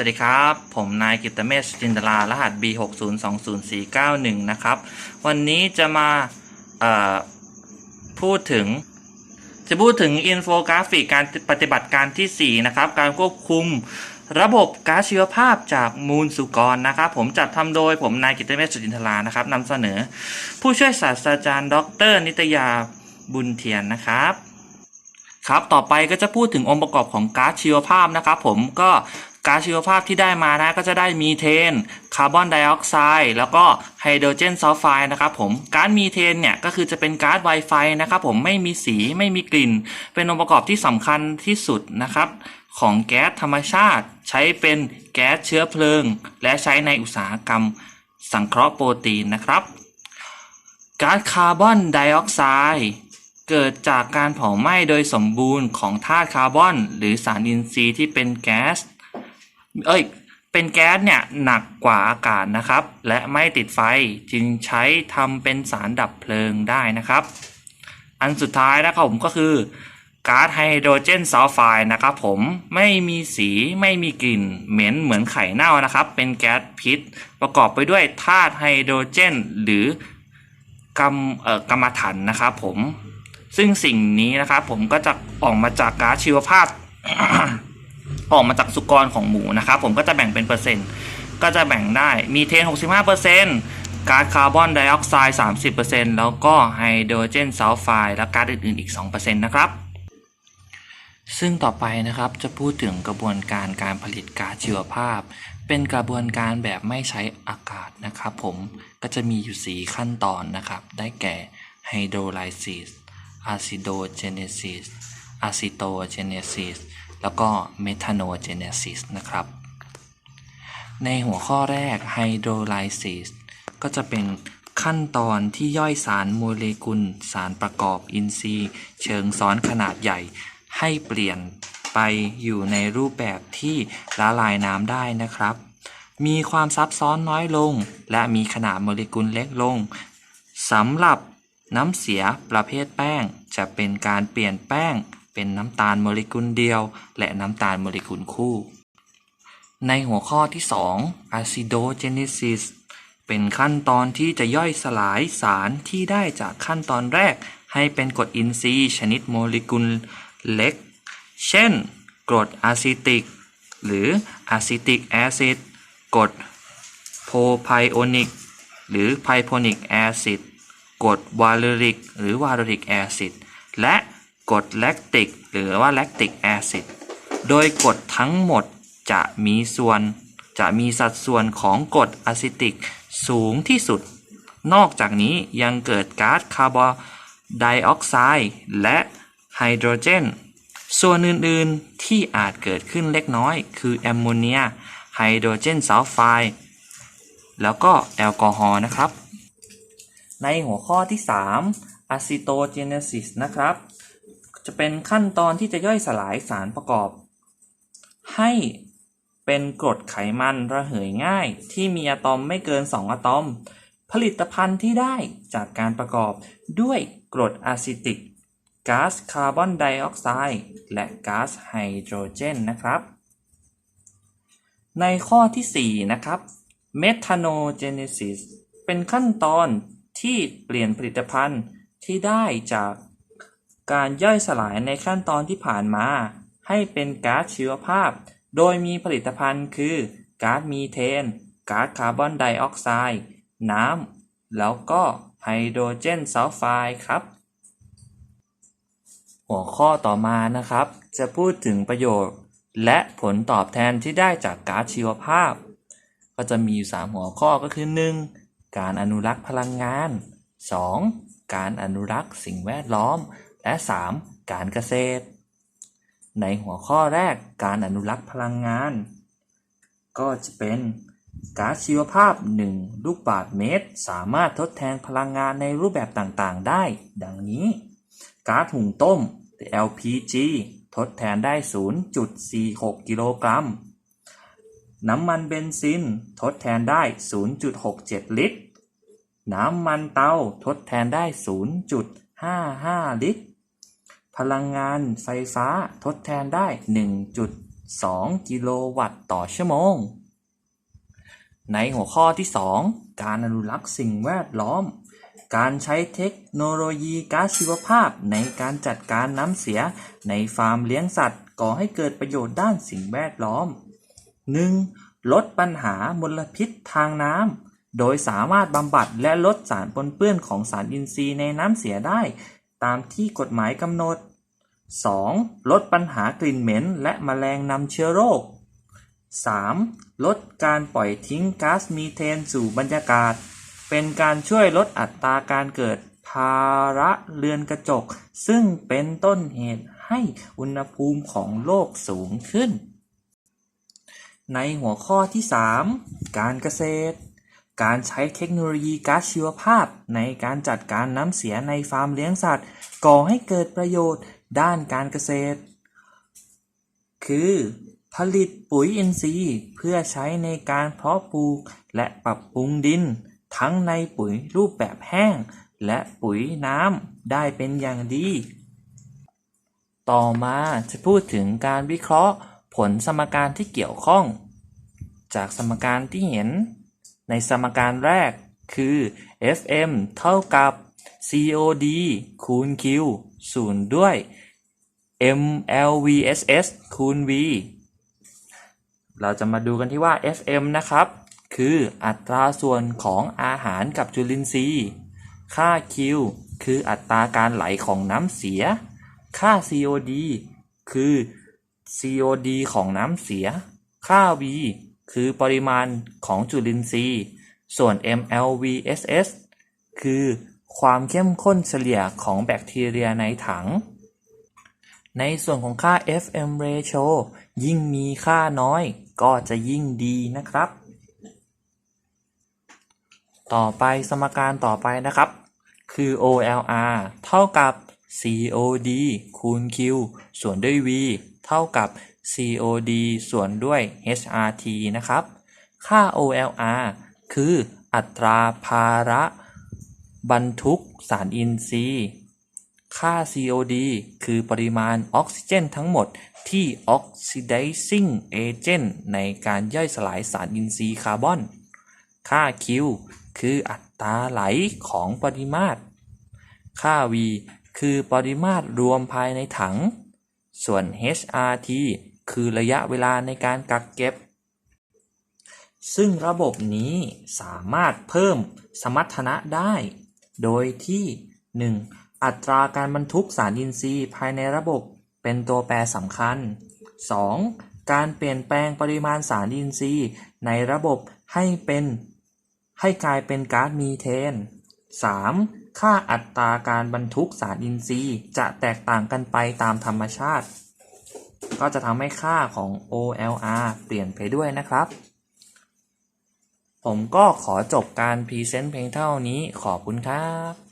วัสดีครับ ผมนายกิตเตเมศจินตลารหัส B6020491 นะครับ วันนี้จะมาพูดถึง จะพูดถึงอินโฟกราฟิกการปฏิบัติการทีสี่4 นะครับ การควบคุมระบบก๊าซชีวภาพจากมูลสุกรนะครับ ผมจัดทำโดยผมนายกิตเตเมศจินตลานะครับนำเสนอ ผู้ช่วยศาสตราจารย์ ดร นิตยาบุญเทียนนะครับครับ ต่อไปก็จะพูดถึงองค์ประกอบของก๊าซชีวภาพนะครับ ผมก็ ก๊าซชีวภาพที่ได้มานะก็จะได้มีเทน คาร์บอนไดออกไซด์แล้วก็ไฮโดรเจนซัลไฟด์นะครับผมก๊าซมีเทนเนี่ยก็คือจะเป็นก๊าซไวไฟนะครับผมไม่มีสีไม่มีกลิ่น เป็นองค์ประกอบที่สำคัญที่สุดนะครับของแก๊สธรรมชาติ ใช้เป็นแก๊สเชื้อเพลิง และใช้ในอุตสาหกรรมสังเคราะห์โปรตีนนะครับก๊าซคาร์บอนไดออกไซด์เกิดจากการเผาไหม้โดยสมบูรณ์ของธาตุคาร์บอน หรือสารอินทรีย์ที่เป็นแก๊ส เอ้ย เป็นแก๊สเนี่ยหนักกว่าอากาศนะครับ และไม่ติดไฟจึงใช้ทำเป็นสารดับเพลิงได้นะครับ อันสุดท้ายนะครับผมก็คือก๊าซไฮโดรเจนซัลไฟด์นะครับผมไม่มีสีไม่มีกลิ่น เหม็นเหมือนไข่เน่านะครับ เป็นแก๊สพิษ ประกอบไปด้วยธาตุไฮโดรเจน หรือกรรมเอ่อกรรมฐานนะครับผมซึ่งสิ่งนี้นะครับผมก็จะออกมาจากก๊าซชีวภาพ ออกมาจากสุกรของหมูนะครับผมก็จะแบ่งเป็นเปอร์เซ็นต์ก็จะแบ่งได้มีเทน 65%ก๊าซคาร์บอนไดออกไซด์ 30%แล้วก็ไฮโดรเจนซัลไฟด์และก๊าซอื่นๆอีก 2%นะครับ ซึ่งต่อไปนะครับจะพูดถึงกระบวนการการผลิตก๊าซชีวภาพ เป็นกระบวนการแบบไม่ใช้อากาศนะครับผมก็จะมีอยู่ 4 ขั้นตอนนะครับ ได้แก่ไฮโดรไลซิสอะซิโดเจเนซิสอะซิโตเจเนซิส แล้วก็เมทานโนเจเนซิสนะครับ ในหัวข้อแรกไฮโดรไลซิสก็จะเป็นขั้นตอนที่ย่อยสารโมเลกุล สารประกอบอินทรีย์ เชิงซ้อนขนาดใหญ่ ให้เปลี่ยนไปอยู่ในรูปแบบที่ละลายน้ำได้นะครับ มีความซับซ้อนน้อยลง และมีขนาดโมเลกุลเล็กลงสำหรับน้ำเสียประเภทแป้ง จะเป็นการเปลี่ยนแป้ง เป็นน้ำตาลโมเลกุลเดียว และน้ำตาลโมเลกุลคู่ ในหัวข้อที่ 2 acidogenesis เป็นขั้นตอนที่จะย่อยสลายสารที่ได้จากขั้นตอนแรก ให้เป็นกรดอินทรีย์ชนิดโมเลกุลเล็ก เช่น กรดอะซิติก หรืออะซิติกแอซิดกรดโพไพโอนิก หรือไพโพนิกแอซิดกรดวาเลริก หรือวาเลริกแอซิดและ กรดแลคติกหรือว่าแลคติกแอซิดโดยกรดทั้งหมดจะมีส่วนจะมีสัดส่วนของกรดอะซิติกสูงที่สุด นอกจากนี้ยังเกิดก๊าซคาร์บอนไดออกไซด์และไฮโดรเจน ส่วนอื่น ๆ ที่อาจเกิดขึ้นเล็กน้อย คือแอมโมเนียไฮโดรเจนซัลไฟด์แล้วก็แอลกอฮอล์นะครับ ในหัวข้อที่3 acetogenesis นะครับ จะเป็นขั้นตอนที่จะย่อยสลายสารประกอบ ให้เป็นกรดไขมันระเหยง่าย ที่มีอะตอมไม่เกิน 2 อะตอม ผลิตภัณฑ์ที่ได้จากการประกอบด้วยกรดอะซิติกก๊าซคาร์บอนไดออกไซด์และก๊าซไฮโดรเจนนะครับ ในข้อที่ 4 นะครับเมทานเจเนซิสเป็นขั้นตอนที่เปลี่ยนผลิตภัณฑ์ที่ได้จาก การย่อยสลายในขั้นตอนที่ผ่านมา ให้เป็นก๊าซชีวภาพ โดยมีผลิตภัณฑ์คือก๊าซมีเทนก๊าซคาร์บอนไดออกไซด์น้ำ แล้วก็ไฮโดรเจนซัลไฟด์ครับ หัวข้อต่อมานะครับ จะพูดถึงประโยชน์ และผลตอบแทนที่ได้จากก๊าซชีวภาพ ก็จะมีอยู่3หัวข้อก็คือ 1. การอนุรักษ์พลังงาน 2. การอนุรักษ์สิ่งแวดล้อม และ 3. การเกษตร ในหัวข้อแรกการอนุรักษ์พลังงาน ก็จะเป็นก๊าซชีวภาพ 1 ลูกบาศก์เมตร สามารถทดแทนพลังงานในรูปแบบต่างๆ ได้ ดังนี้ก๊าซหุงต้ม LPG ทดแทนได้ 0.46 กิโลกรัม น้ำมันเบนซิน ทดแทนได้ 0.67 ลิตร น้ำมันเตา ทดแทนได้ 0.55 ลิตร พลังงานไฟฟ้าทดแทนได้ 1.2 กิโลวัตต์ต่อชั่วโมง ในหัวข้อที่ 2 การอนุรักษ์สิ่งแวดล้อม การใช้เทคโนโลยีก๊าซชีวภาพในการจัดการน้ำเสียในฟาร์มเลี้ยงสัตว์ ก่อให้เกิดประโยชน์ด้านสิ่งแวดล้อม 1. ลดปัญหามลพิษทางน้ำ โดยสามารถบำบัดและลดสารปนเปื้อนของสารอินทรีย์ในน้ำเสียได้ตามที่กฎหมายกำหนด 2. ลดปัญหากลิ่นเหม็นและแมลงนำเชื้อโรค 3. ลดการปล่อยทิ้งก๊าซมีเทนสู่บรรยากาศ เป็นการช่วยลดอัตราการเกิดภาระเรือนกระจก ซึ่งเป็นต้นเหตุให้อุณหภูมิของโลกสูงขึ้น ในหัวข้อที่ 3 การเกษตร การใช้เทคโนโลยีก๊าซชีวภาพในการจัดการน้ำเสียในฟาร์มเลี้ยงสัตว์ ก่อให้เกิดประโยชน์ ด้านการเกษตร คือ ผลิตปุ๋ยอินทรีย์เพื่อใช้ในการเพาะปลูกและปรับปรุงดิน ทั้งในปุ๋ยรูปแบบแห้ง และปุ๋ยน้ำได้เป็นอย่างดี ต่อมาจะพูดถึงการวิเคราะห์ผลสมการที่เกี่ยวข้อง จากสมการที่เห็น ในสมการแรกคือ Fm เท่ากับ COD คูณ Q ศูนย์ด้วย mLVSS คูณ V เราจะมาดูกันที่ว่า Fm นะครับ คืออัตราส่วนของอาหารกับจุลินทรีย์ ค่า Q คืออัตราการไหลของน้ำเสีย ค่า COD คือ COD ของน้ำเสีย ค่า V คือปริมาณของจุลินทรีย์ ส่วน mLVSS คือ ความเข้มข้นเฉลี่ยของแบคทีเรียในถัง ในส่วนของค่า FM ratio ยิ่งมีค่าน้อยก็จะยิ่งดีนะครับ ต่อไปสมการต่อไปนะครับ คือ OLR เท่ากับ COD คูณ Q ส่วนด้วย V เท่ากับ COD ส่วนด้วย HRT นะครับ ค่า OLR คืออัตราภาระ บรรทุกสารอินทรีย์ ค่า COD คือปริมาณออกซิเจนทั้งหมดที่ oxidizing agent ในการย่อยสลายสารอินทรีย์คาร์บอน ค่า Q คืออัตราไหลของปริมาตร ค่า V คือปริมาตรรวมภายในถัง ส่วน HRT คือระยะเวลาในการกักเก็บ ซึ่งระบบนี้สามารถเพิ่มสมรรถนะได้ โดยที่ 1. อัตราการบรรทุกสารอินทรีย์ภายในระบบเป็นตัวแปรสำคัญ 2. การเปลี่ยนแปลงปริมาณสารอินทรีย์ในระบบให้เป็น ให้กลายเป็นก๊าซมีเทน 3. ค่าอัตราการบรรทุกสารอินทรีย์จะแตกต่างกันไปตามธรรมชาติ ก็จะทำให้ค่าของ OLR เปลี่ยนไปด้วยนะครับ ผมก็ขอจบการพรีเซนต์เพลงเท่านี้ ขอบคุณครับ